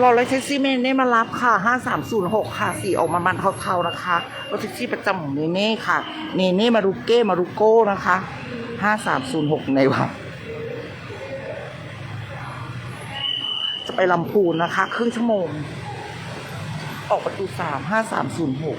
รอเลยแท็กซี่เมนเน่มารับค่ะ5306ค่ะสีออกมามันเทาๆนะคะรถแท็กซี่ประจำของเนเน่ค่ะ เนเน่มารุเก้มารุโก้นะคะ5306ในวัดจะไปลำพูนนะคะ ครึ่งชั่วโมง ออกประตู3 5306 5306นี่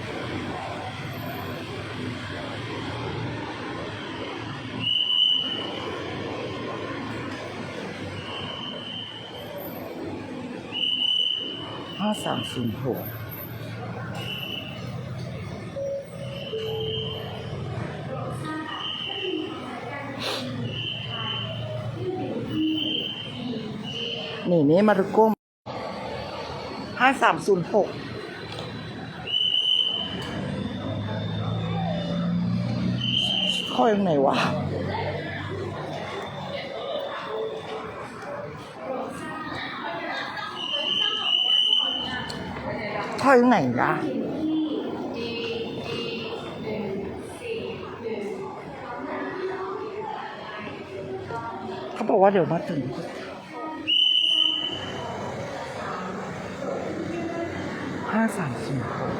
นี่มารุโก้ห้าสามศูนย์หกข้อยังไหนวะ ข้อยังไหนนะเขาบอกว่าเดี๋ยวมาถึงห้าสามสี่หก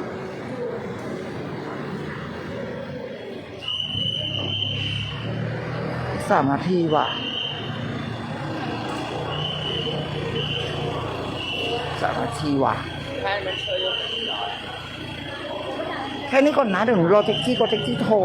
สามนาทีว่ะสามนาทีว่ะ แค่นี้ก่อนนะเดี๋ยวหนูรอแท็กซี่ก็แท็กซี่โทร